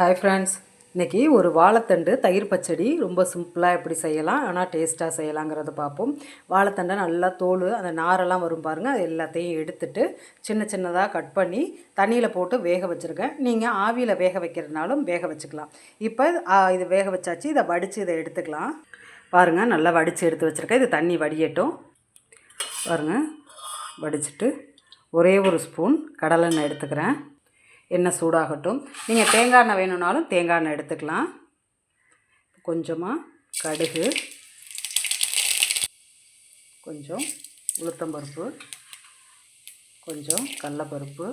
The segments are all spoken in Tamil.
ஹாய் ஃப்ரெண்ட்ஸ் இன்றைக்கி ஒரு வாழைத்தண்டு தயிர் பச்சடி ரொம்ப சிம்பிளாக எப்படி செய்யலாம் ஆனால் டேஸ்ட்டாக செய்யலாங்கிறத பார்ப்போம். வாழைத்தண்டை நல்லா தோல் அந்த நாரெல்லாம் வரும் பாருங்கள் அது எல்லாத்தையும் எடுத்துட்டு சின்ன சின்னதாக கட் பண்ணி தண்ணியில் போட்டு வேக வச்சுருக்கேன். நீங்கள் ஆவியில் வேக வைக்கிறதுனாலும் வேக வச்சுக்கலாம். இப்போ இது வேக வச்சாச்சு இதை வடித்து இதை எடுத்துக்கலாம். பாருங்கள் நல்லா வடித்து எடுத்து வச்சுருக்கேன். இது தண்ணி வடியட்டும். பாருங்கள் வடிச்சிட்டு ஒரே ஒரு ஸ்பூன் கடலெண்ணெய் எடுத்துக்கிறேன். எண்ணெய் சூடாகட்டும். நீங்கள் தேங்காய் எண்ணெய் வேணும்னாலும் தேங்காய் எண்ணெய் எடுத்துக்கலாம். கொஞ்சமாக கடுகு. கொஞ்சம் உளுத்தம்பருப்பு. கொஞ்சம் கடலப்பருப்பு.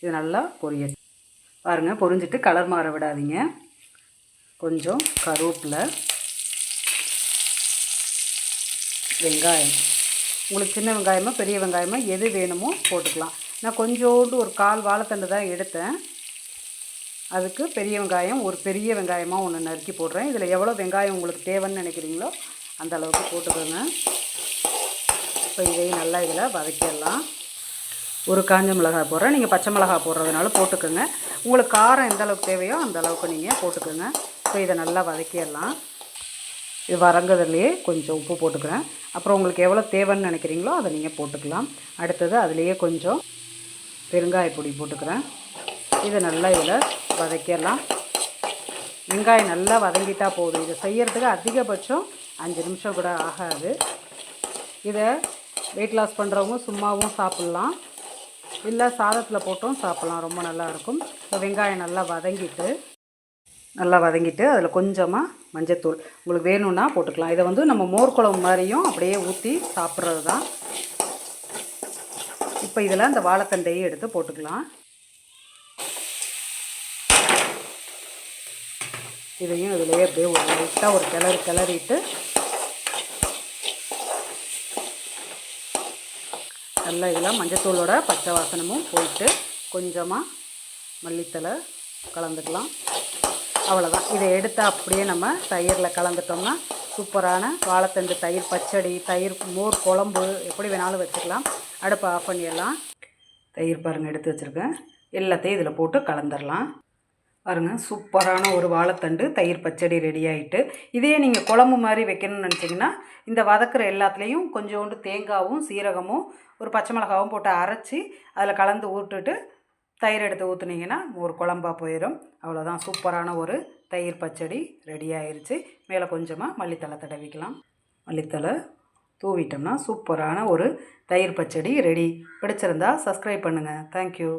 இது நல்லா பொரிய பாருங்கள் பொரிஞ்சிட்டு கலர் மாற விடாதீங்க. கொஞ்சம் கருவேப்பில் வெங்காயம். உங்களுக்கு சின்ன வெங்காயமோ பெரிய வெங்காயமோ எது வேணுமோ போட்டுக்கலாம். நான் கொஞ்சோண்டு ஒரு கால் வாழைத்தண்டு தான் எடுத்தேன். அதுக்கு பெரிய வெங்காயம் ஒரு பெரிய வெங்காயமாக ஒன்று நறுக்கி போடுறேன். இதில் எவ்வளோ வெங்காயம் உங்களுக்கு தேவைன்னு நினைக்கிறீங்களோ அந்த அளவுக்கு போட்டுக்கோங்க. இப்போ இதையும் நல்லா இதில் வதக்கிடலாம். ஒரு காஞ்ச மிளகாய் போடுறேன். நீங்கள் பச்சை மிளகாய் போடுறதுனால போட்டுக்கோங்க. உங்களுக்கு காரம் எந்த அளவுக்கு தேவையோ அந்த அளவுக்கு நீங்கள் போட்டுக்கோங்க. இப்போ இதை நல்லா வதக்கிடலாம். இது வரங்கிறதுலையே கொஞ்சம் உப்பு போட்டுக்கிறேன். அப்புறம் உங்களுக்கு எவ்வளோ தேவைன்னு நினைக்கிறீங்களோ அதை நீங்கள் போட்டுக்கலாம். அடுத்தது அதுலேயே கொஞ்சம் பெருங்காய பொடி போட்டுக்கிறேன். இதை நல்லா இதில் வதக்கிடலாம். வெங்காயம் நல்லா வதங்கிட்டால் போதும். இதை செய்யறதுக்கு அதிகபட்சம் அஞ்சு நிமிஷம் கூட ஆகாது. இதை வெயிட் லாஸ் பண்ணுறவங்க சும்மாவும் சாப்பிட்லாம். இல்லை சாதத்தில் போட்டும் சாப்பிட்லாம். ரொம்ப நல்லாயிருக்கும் இப்போ வெங்காயம் நல்லா வதங்கிட்டு நல்லா வதங்கிட்டு அதில் கொஞ்சமாக மஞ்சத்தூள். உங்களுக்கு வேணும்னா போட்டுக்கலாம். இதை வந்து நம்ம மோர் குழம்பு மாதிரியும் அப்படியே ஊற்றி சாப்பிட்றது தான் இப்போ இதில் அந்த வாழைத்தண்டையும் எடுத்து போட்டுக்கலாம். இதையும் இதிலேயே அப்படியே ஒரு லைட்டாக ஒரு கிளறு கிளறிட்டு நல்லா இதில் மஞ்சத்தூளோட பச்சை வாசனமும் போயிட்டு கொஞ்சமாக மல்லித்தலை கலந்துக்கலாம். அவ்வளோதான் இதை எடுத்து அப்படியே நம்ம தயிரில் கலந்துட்டோம்னா சூப்பரான வாழைத்தண்டு தயிர் பச்சடி தயிர் மோர் குழம்பு எப்படி வேணாலும் வச்சுக்கலாம். அடுப்பை ஆஃப் பண்ணிடலாம். தயிர் பாருங்கள் எடுத்து வச்சுருக்கேன். எல்லாத்தையும் இதில் போட்டு கலந்துடலாம். பாருங்கள் சூப்பரான ஒரு வாழைத்தண்டு தயிர் பச்சடி ரெடி ஆகிட்டு இதே நீங்கள் குழம்பு மாதிரி வைக்கணும்னு நினச்சிங்கன்னா இந்த வதக்குற எல்லாத்துலேயும் கொஞ்சோண்டு தேங்காவும் சீரகமும் ஒரு பச்சை மிளகாவும் போட்டு அரைச்சி அதில் கலந்து ஊட்டுட்டு தயிர் எடுத்து ஊற்றுனீங்கன்னா ஒரு குழம்பா போயிடும் அவ்வளோதான் சூப்பரான ஒரு தயிர் பச்சடி ரெடி ஆயிடுச்சு மேலே கொஞ்சமாக மல்லித்தலை தடவிக்கலாம். மல்லித்தலை தூவிட்டோம்னா சூப்பரான ஒரு தயிர் பச்சடி ரெடி பிடிச்சிருந்தா சப்ஸ்கிரைப் பண்ணுங்கள் தேங்க்யூ